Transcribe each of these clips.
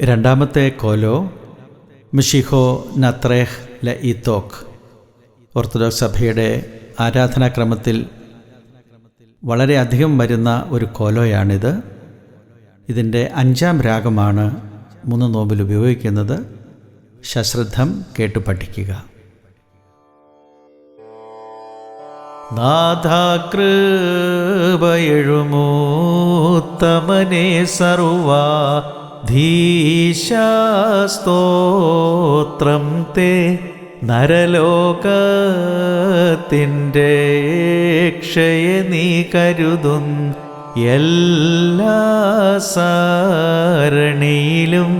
രണ്ടാമത്തെ കോലോ മിഷിഹോ നത്രേഹ് ല ഇത്തോക്ക് ഓർത്തഡോക്സ് സഭയുടെ ആരാധനാക്രമത്തിൽ വളരെയധികം വരുന്ന ഒരു കോലോയാണിത്. ഇതിന്റെ അഞ്ചാം രാഗമാണ് മൂന്ന് നോമ്പിൽ ഉപയോഗിക്കുന്നത്. സശ്രദ്ധം കേട്ടു പഠിക്കുക. നാഥാകൃപയഴുമൂത്തമനെ സർവാ ധീശാസ്തോത്രം തേ നരലോകത്തിന്റെ ക്ഷയ നീ കരുതും. എല്ലാ സാരണിയിലും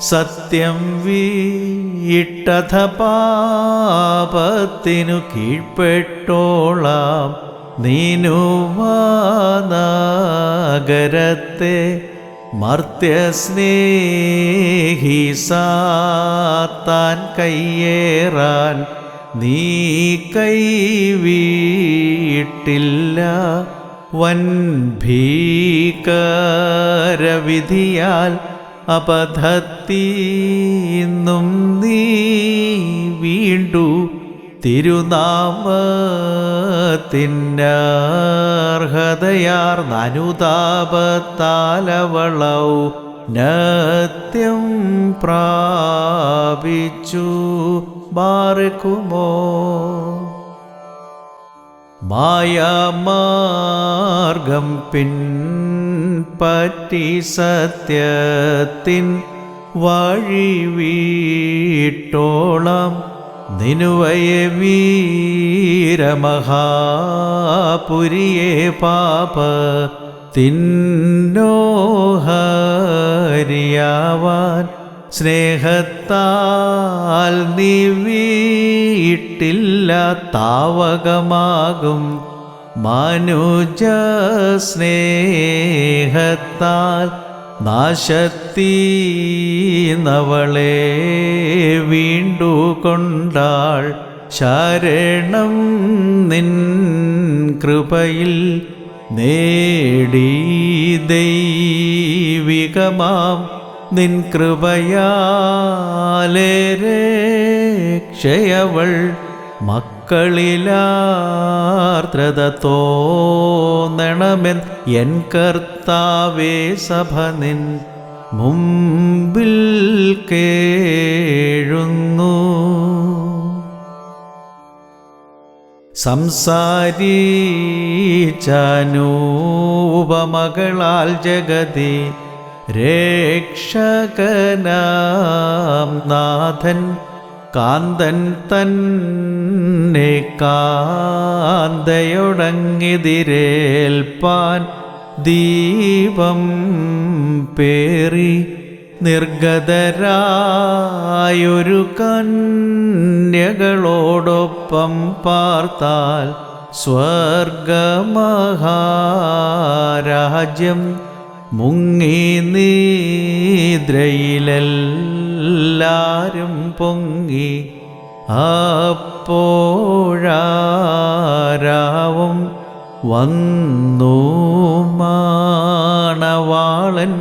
സത്യം വീട്ടഥ പാപത്തിനു കീഴ്പ്പെട്ടോളാം നീനുവാനഗരത്തെ മർത്യസ്നേഹി സാത്താൻ കയ്യേറാൻ നീ കൈവീട്ടില്ല. വൻ ഭീകരവിധിയാൽ അപധത്തിന്നും തിരുനാമത്തിനർഹതയാർ നനുതാപത്താലവളൗ നത്യം പ്രാപിച്ചു ബാർക്കുമോ മായാമാർഗം പിൻപറ്റി സത്യത്തിൻ വഴി വീട്ടോളം നിനുവയ വീരമഹാപുരിയെ പാപ തിന്നോഹരിയാവാൻ സ്നേഹത്താൽ നീ വീട്ടില്ല താവകമാകും മനുജ സ്നേഹത്താൽ നാശത്തീനവളെ വീണ്ടു കൊണ്ടാൾ ശരണം നിൻ കൃപയിൽ നേടി ദൈവികമാം. നിൻ കൃപയാലേ കൃപയാലേരക്ഷയവൾ മക്കളിലാർദ്രത തോന്നണമെൻ എൻ കർത്താവേ സഭ നിൻ മുമ്പിൽ കേഴുന്നു. സംസാരീചനൂപമകളാൽ ജഗതി രക്ഷകനാം നാഥൻ കാന്തൻ തന്നെ കാന്തയൊടങ്ങിതിരേൽപ്പാൻ ദീപം പേറി നിർഗതരായൊരു കന്യകളോടൊപ്പം പാർത്താൽ സ്വർഗമഹാരാജ്യം മുങ്ങി നീദ്രയിലെല്ലാരും പൊങ്ങി അപ്പോഴാരാവും വന്നു മാണവാളൻ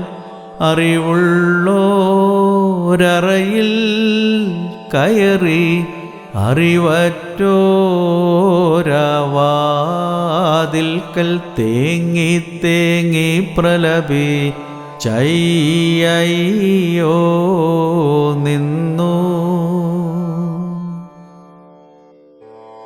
അറിവുള്ളോരറയിൽ കയറി അറിവറ്റോരവാതിൽക്കൽ തേങ്ങി തേങ്ങി പ്രലപി ചൈയോ നിന്നു.